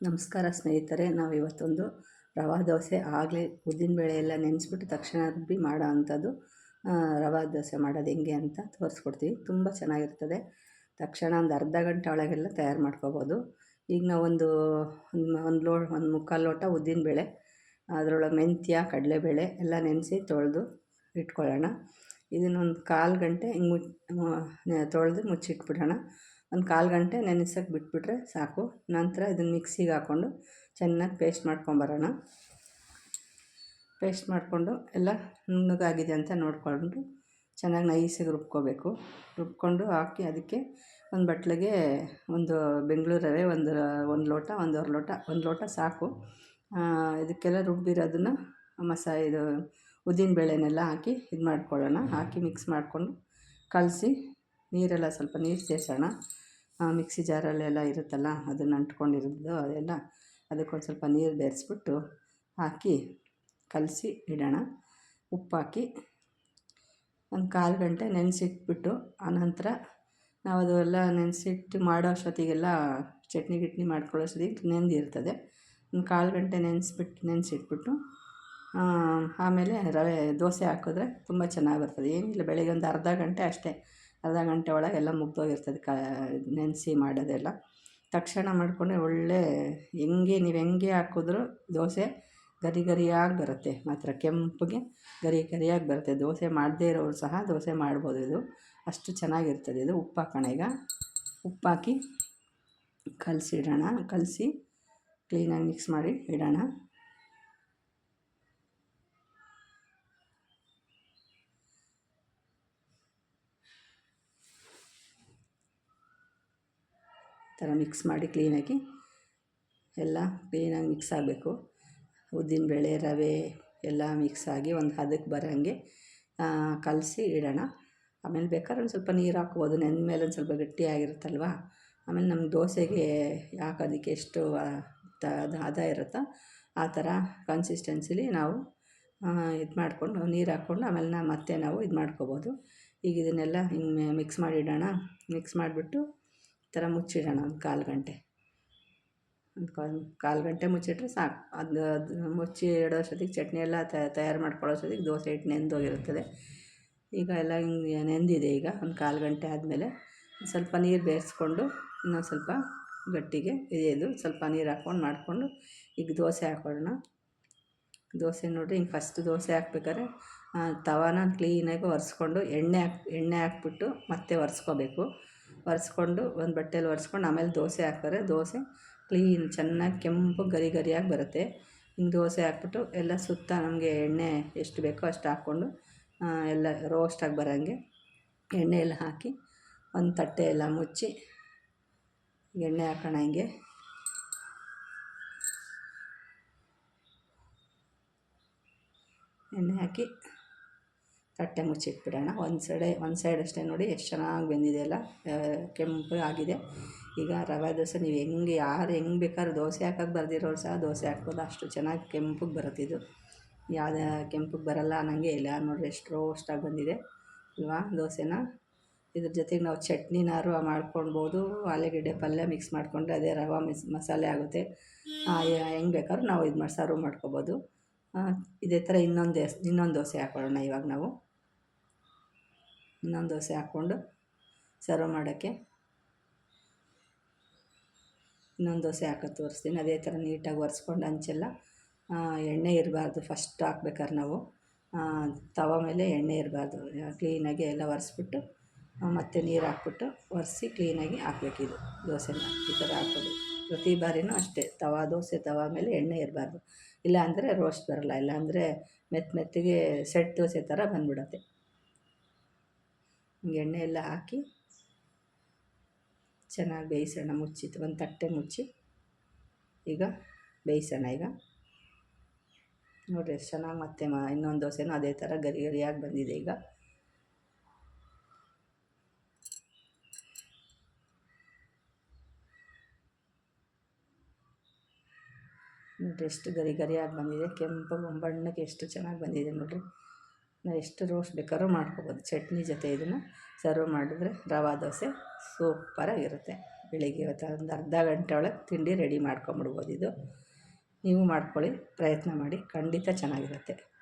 ನಮಸ್ಕಾರ ಸ್ನೇಹಿತರೆ ನಾವು ಇವತ್ತೊಂದು ರವಾ ದೋಸೆ ಆಗಲೇ ಉದ್ದಿನಬೇಳೆ ಎಲ್ಲ ನೆನೆಸ್ಬಿಟ್ಟು ತಕ್ಷಣ ರುಬ್ಬಿ ಮಾಡೋ ಅಂಥದ್ದು. ರವಾ ದೋಸೆ ಮಾಡೋದು ಹೆಂಗೆ ಅಂತ ತೋರಿಸ್ಕೊಡ್ತೀವಿ. ತುಂಬ ಚೆನ್ನಾಗಿರ್ತದೆ. ತಕ್ಷಣ ಒಂದು ಅರ್ಧ ಗಂಟೆ ಒಳಗೆಲ್ಲ ತಯಾರು ಮಾಡ್ಕೋಬೋದು. ಈಗ ನಾವೊಂದು ಒಂದು ಲೋ, ಒಂದು ಮುಕ್ಕಾಲು ಲೋಟ ಉದ್ದಿನಬೇಳೆ ಅದರೊಳಗೆ ಮೆಂತ್ಯ, ಕಡಲೆಬೇಳೆ ಎಲ್ಲ ನೆನೆಸಿ ತೊಳೆದು ಇಟ್ಕೊಳ್ಳೋಣ. ಇದನ್ನೊಂದು ಕಾಲು ಗಂಟೆ ಹಿಂಗೆ ಮುಚ್ಚಿ ತೊಳೆದು ಮುಚ್ಚಿಟ್ಬಿಡೋಣ. ಒಂದು ಕಾಲು ಗಂಟೆ ನೆನೆಸೋಕೆ ಬಿಟ್ಬಿಟ್ರೆ ಸಾಕು. ನಂತರ ಇದನ್ನು ಮಿಕ್ಸಿಗೆ ಹಾಕ್ಕೊಂಡು ಚೆನ್ನಾಗಿ ಪೇಸ್ಟ್ ಮಾಡ್ಕೊಂಬರೋಣ. ಪೇಸ್ಟ್ ಮಾಡಿಕೊಂಡು ಎಲ್ಲ ನುಣ್ಣಗಾಗಿದೆ ಅಂತ ನೋಡಿಕೊಂಡು ಚೆನ್ನಾಗಿ ನೈಸಿಗೆ ರುಬ್ಕೋಬೇಕು. ರುಬ್ಕೊಂಡು ಹಾಕಿ ಅದಕ್ಕೆ ಒಂದು ಬಟ್ಲಿಗೆ ಒಂದು ಬೆಂಗಳೂರು ರವೆ, ಒಂದು ಒಂದು ಲೋಟ, ಒಂದೂವರೆ ಲೋಟ, ಒಂದು ಲೋಟ ಸಾಕು. ಇದಕ್ಕೆಲ್ಲ ರುಬ್ಬಿರೋದನ್ನು ಮಸ, ಇದು ಉದ್ದಿನ ಬೇಳೆನೆಲ್ಲ ಹಾಕಿ ಇದು ಮಾಡ್ಕೊಳ್ಳೋಣ ಹಾಕಿ ಮಿಕ್ಸ್ ಮಾಡಿಕೊಂಡು ಕಲಸಿ ನೀರೆಲ್ಲ ಸ್ವಲ್ಪ ನೀರು ಸೇರಿಸೋಣ. ಮಿಕ್ಸಿ ಜಾರಲ್ಲೆಲ್ಲ ಇರುತ್ತಲ್ಲ ಅದನ್ನು ಅಂಟ್ಕೊಂಡಿರೋದು ಅದೆಲ್ಲ ಅದಕ್ಕೊಂದು ಸ್ವಲ್ಪ ನೀರು ಬೆರೆಸ್ಬಿಟ್ಟು ಹಾಕಿ ಕಲಸಿ ಇಡೋಣ. ಉಪ್ಪಾಕಿ ಒಂದು ಕಾಲು ಗಂಟೆ ನೆನೆಸಿಟ್ಬಿಟ್ಟು ಆನಂತರ ನಾವು ಅದು ಎಲ್ಲ ನೆನೆಸಿಟ್ಟು ಮಾಡೋ ಅಷ್ಟೊತ್ತಿಗೆಲ್ಲ ಚಟ್ನಿ ಗಿಟ್ನಿ ಮಾಡ್ಕೊಳ್ಳೋಷ್ಟೊತ್ತಿಗೆ ನೆಂದಿರ್ತದೆ ಒಂದು ಕಾಲು ಗಂಟೆ ನೆನೆಸ್ಬಿಟ್ಟು ನೆನೆಸಿಟ್ಬಿಟ್ಟು ಆಮೇಲೆ ರವೆ ದೋಸೆ ಹಾಕಿದ್ರೆ ತುಂಬ ಚೆನ್ನಾಗಿ ಬರ್ತದೆ. ಏನಿಲ್ಲ, ಬೆಳಗ್ಗೆ ಒಂದು ಅರ್ಧ ಗಂಟೆ ಅಷ್ಟೇ. ಅರ್ಧ ಗಂಟೆ ಒಳಗೆ ಎಲ್ಲ ಮುಗ್ದೋಗಿರ್ತದೆ ಕ, ನೆನೆಸಿ ಮಾಡೋದೆಲ್ಲ. ತಕ್ಷಣ ಮಾಡಿಕೊಂಡ್ರೆ ಒಳ್ಳೆ ಹೆಂಗೆ, ನೀವು ಹೆಂಗೆ ಹಾಕಿದ್ರು ದೋಸೆ ಗರಿ ಗರಿಯಾಗಿ ಬರುತ್ತೆ. ಮಾತ್ರ ಕೆಂಪಗೆ ಗರಿ ಗರಿಯಾಗಿ ಬರುತ್ತೆ. ದೋಸೆ ಮಾಡದೇ ಇರೋರು ಸಹ ದೋಸೆ ಮಾಡ್ಬೋದು ಇದು. ಅಷ್ಟು ಚೆನ್ನಾಗಿರ್ತದೆ ಇದು ಉಪ್ಪು ಹಾಕೋಣ ಈಗ ಉಪ್ಪು ಹಾಕಿ ಕಲಸಿಡೋಣ. ಕಲಸಿ ಕ್ಲೀನಾಗಿ ಮಿಕ್ಸ್ ಮಾಡಿ ಇಡೋಣ. ಥರ ಮಿಕ್ಸ್ ಮಾಡಿ ಕ್ಲೀನಾಗಿ ಎಲ್ಲ ಕ್ಲೀನಾಗಿ ಮಿಕ್ಸ್ ಆಗಬೇಕು. ಉದ್ದಿನ ಬೇಳೆ, ರವೆ ಎಲ್ಲ ಮಿಕ್ಸ್ ಆಗಿ ಒಂದು ಹದಕ್ಕೆ ಬರೋಂಗೆ ಕಲಸಿ ಇಡೋಣ. ಆಮೇಲೆ ಬೇಕಾದ್ರೆ ಒಂದು ಸ್ವಲ್ಪ ನೀರು ಹಾಕ್ಬೋದು. ನೆಂದ ಮೇಲೆ ಒಂದು ಸ್ವಲ್ಪ ಗಟ್ಟಿಯಾಗಿರುತ್ತಲ್ವ ಆಮೇಲೆ ನಮ್ಮ ದೋಸೆಗೆ ಹಾಕೋದಕ್ಕೆ ಎಷ್ಟು ಹದ ಇರುತ್ತೋ ಆ ಥರ ಕನ್ಸಿಸ್ಟೆನ್ಸಿಲಿ ನಾವು ಇದು ಮಾಡಿಕೊಂಡು ನೀರು ಹಾಕ್ಕೊಂಡು ಆಮೇಲೆ ನಾ ಮತ್ತೆ ನಾವು ಇದು ಮಾಡ್ಕೊಬೋದು. ಈಗ ಇದನ್ನೆಲ್ಲ ಹಿಂಗೆ ಮಿಕ್ಸ್ ಮಾಡಿ ಇಡೋಣ. ಮಿಕ್ಸ್ ಮಾಡಿಬಿಟ್ಟು ಥರ ಮುಚ್ಚಿಡೋಣ ಒಂದು ಕಾಲು ಗಂಟೆ. ಒಂದು ಕಾಲು ಕಾಲು ಗಂಟೆ ಮುಚ್ಚಿಟ್ರೆ ಸಾಕು. ಅದು ಅದು ಮುಚ್ಚಿ ಇಡೋ ಅಷ್ಟೊತ್ತಿಗೆ ಚಟ್ನಿ ಎಲ್ಲ ತಯಾರು ಮಾಡ್ಕೊಳ್ಳೋ ದೋಸೆ ಹಿಟ್ಟು ನೆಂದೋಗಿರುತ್ತದೆ. ಈಗ ಎಲ್ಲ ಹಿಂಗೆ ನೆಂದಿದೆ ಈಗ ಒಂದು ಕಾಲು ಗಂಟೆ ಆದಮೇಲೆ ಸ್ವಲ್ಪ ನೀರು ಬೇಯಿಸ್ಕೊಂಡು ಇನ್ನೊಂದು ಸ್ವಲ್ಪ ಗಟ್ಟಿಗೆ ಇದು ಸ್ವಲ್ಪ ನೀರು ಹಾಕ್ಕೊಂಡು ಮಾಡಿಕೊಂಡು ಈಗ ದೋಸೆ ಹಾಕೊಳ್ಳೋಣ. ದೋಸೆ ನೋಡಿರಿ ಹಿಂಗೆ ಫಸ್ಟ್ ದೋಸೆ ಹಾಕ್ಬೇಕಾದ್ರೆ ತವಾನ ಕ್ಲೀನಾಗಿ ಒರೆಸ್ಕೊಂಡು ಎಣ್ಣೆ ಹಾಕಿ, ಎಣ್ಣೆ ಹಾಕ್ಬಿಟ್ಟು ಮತ್ತೆ ಒರೆಸ್ಕೋಬೇಕು. ಒರೆಸ್ಕೊಂಡು ಒಂದು ಬಟ್ಟೆಯಲ್ಲಿ ಒರೆಸ್ಕೊಂಡು ಆಮೇಲೆ ದೋಸೆ ಹಾಕ್ತಾರೆ. ದೋಸೆ ಕ್ಲೀನ್ ಚೆನ್ನಾಗಿ ಕೆಂಪು ಗರಿ ಗರಿಯಾಗಿ ಬರುತ್ತೆ. ಹಿಂಗೆ ದೋಸೆ ಹಾಕ್ಬಿಟ್ಟು ಎಲ್ಲ ಸುತ್ತ ನಮಗೆ ಎಣ್ಣೆ ಎಷ್ಟು ಬೇಕೋ ಅಷ್ಟು ಹಾಕ್ಕೊಂಡು ಎಲ್ಲ ರೋಸ್ಟಾಗಿ ಬರೋಂಗೆ ಎಣ್ಣೆ ಎಲ್ಲ ಹಾಕಿ ಒಂದು ತಟ್ಟೆ ಎಲ್ಲ ಮುಚ್ಚಿ ಎಣ್ಣೆ ಹಾಕೋಣ ಹಿಂಗೆ. ಎಣ್ಣೆ ಹಾಕಿ ತಟ್ಟೆ ಮುಚ್ಚಿಟ್ಬಿಡೋಣ ಒಂದು ಸೈಡೆ, ಒಂದು ಸೈಡ್ ಅಷ್ಟೇ ನೋಡಿ ಎಷ್ಟು ಚೆನ್ನಾಗಿ ಬೆಂದಿದೆ ಅಲ್ಲ ಕೆಂಪು ಆಗಿದೆ. ಈಗ ರವೆ ದೋಸೆ, ನೀವು ಹೆಂಗೆ, ಯಾರು ಹೆಂಗೆ ಬೇಕಾದ್ರೂ ದೋಸೆ ಹಾಕಕ್ಕೆ ಬರ್ದಿರೋರು ಸಹ ದೋಸೆ ಹಾಕ್ಬೋದು. ಅಷ್ಟು ಚೆನ್ನಾಗಿ ಕೆಂಪಗೆ ಬರುತ್ತೆ ಇದು. ಯಾವುದೇ ಕೆಂಪಗೆ ಬರಲ್ಲ ಅನ್ನಂಗೆ ಇಲ್ಲ ನೋಡಿರಿ ಎಷ್ಟು ರೋಸ್ಟಾಗಿ ಬಂದಿದೆ. ಅಲ್ವಾ ದೋಸೆನ? ಇದ್ರ ಜೊತೆಗೆ ನಾವು ಚಟ್ನಿನಾರು ಮಾಡ್ಕೊಳ್ಬೋದು ಆಲೂಗಡ್ಡೆ ಪಲ್ಯ ಮಿಕ್ಸ್ ಮಾಡಿಕೊಂಡ್ರೆ ಅದೇ ರವೆ ಮಿಸ್, ಮಸಾಲೆ ಆಗುತ್ತೆ. ಹೆಂಗೆ ಬೇಕಾದ್ರೂ ನಾವು ಇದು ಮಾಡಿ ಸರ್ವ್ ಮಾಡ್ಕೊಬೋದು. ಇದೇ ಥರ ಇನ್ನೊಂದು ಇನ್ನೊಂದು ದೋಸೆ ಹಾಕ್ಕೊಳ್ಳೋಣ ಇವಾಗ ನಾವು. ಇನ್ನೊಂದು ದೋಸೆ ಹಾಕ್ಕೊಂಡು ಸರ್ವ್ ಮಾಡೋಕ್ಕೆ. ಇನ್ನೊಂದು ದೋಸೆ ಹಾಕೋದು ತೋರಿಸ್ತೀನಿ. ಅದೇ ಥರ ನೀಟಾಗಿ ಒರೆಸ್ಕೊಂಡು ಹಂಚೆಲ್ಲ ಎಣ್ಣೆ ಇರಬಾರ್ದು ಫಸ್ಟ್ ಹಾಕ್ಬೇಕಾದ್ರೆ ನಾವು. ತವ ಮೇಲೆ ಎಣ್ಣೆ ಇರಬಾರ್ದು. ಕ್ಲೀನಾಗಿ ಎಲ್ಲ ಒರೆಸ್ಬಿಟ್ಟು ಮತ್ತು ನೀರು ಹಾಕ್ಬಿಟ್ಟು ಒರೆಸಿ ಕ್ಲೀನಾಗಿ ಹಾಕ್ಬೇಕಿದು ದೋಸೆನ. ಈ ಥರ ಹಾಕೋದು. ಪ್ರತಿ ಬಾರಿನೂ ಅಷ್ಟೇ. ತವ ದೋಸೆ, ತವ ಮೇಲೆ ಎಣ್ಣೆ ಇರಬಾರ್ದು. ಇಲ್ಲ ಅಂದರೆ ರೋಸ್ಟ್ ಬರಲ್ಲ. ಇಲ್ಲ ಅಂದರೆ ಮೆತ್ತ ಮೆತ್ತಗೆ ಸೆಟ್ ದೋಸೆ ಥರ ಬಂದ್ಬಿಡತ್ತೆ. ಎಣ್ಣೆ ಎಲ್ಲ ಹಾಕಿ ಚೆನ್ನಾಗಿ ಬೇಯಿಸೋಣ ಮುಚ್ಚಿ ಒಂದು ತಟ್ಟೆ ಮುಚ್ಚಿ. ಈಗ ಬೇಯಿಸೋಣ ಈಗ. ನೋಡಿರಿ ಎಷ್ಟು ಚೆನ್ನಾಗಿ ಮತ್ತೆ ಮಾ, ಇನ್ನೊಂದು ದೋಸೆನೂ ಅದೇ ಥರ ಗರಿ ಗರಿಯಾಗಿ ಬಂದಿದೆ ಈಗ. ನೋಡಿರಿ ಎಷ್ಟು ಗರಿ ಗರಿಯಾಗಿ ಬಂದಿದೆ, ಕೆಂಪು, ಬಣ್ಣಕ್ಕೆ ಎಷ್ಟು ಚೆನ್ನಾಗಿ ಬಂದಿದೆ ನೋಡಿರಿ. ನಾವು ಎಷ್ಟು ರೋಸ್ಟ್ ಬೇಕಾದ್ರೂ ಮಾಡ್ಕೋಬೋದು. ಚಟ್ನಿ ಜೊತೆ ಇದನ್ನು ಸರ್ವ್ ಮಾಡಿದ್ರೆ ರವೆ ದೋಸೆ ಸೂಪರಾಗಿರುತ್ತೆ ಬೆಳಿಗ್ಗೆ ಇವತ್ತು ಒಂದು ಅರ್ಧ ಗಂಟೆ ಒಳಗೆ ತಿಂಡಿ ರೆಡಿ ಮಾಡ್ಕೊಂಬಿಡ್ಬೋದು ಇದು. ನೀವು ಮಾಡ್ಕೊಳ್ಳಿ, ಪ್ರಯತ್ನ ಮಾಡಿ. ಖಂಡಿತ ಚೆನ್ನಾಗಿರುತ್ತೆ.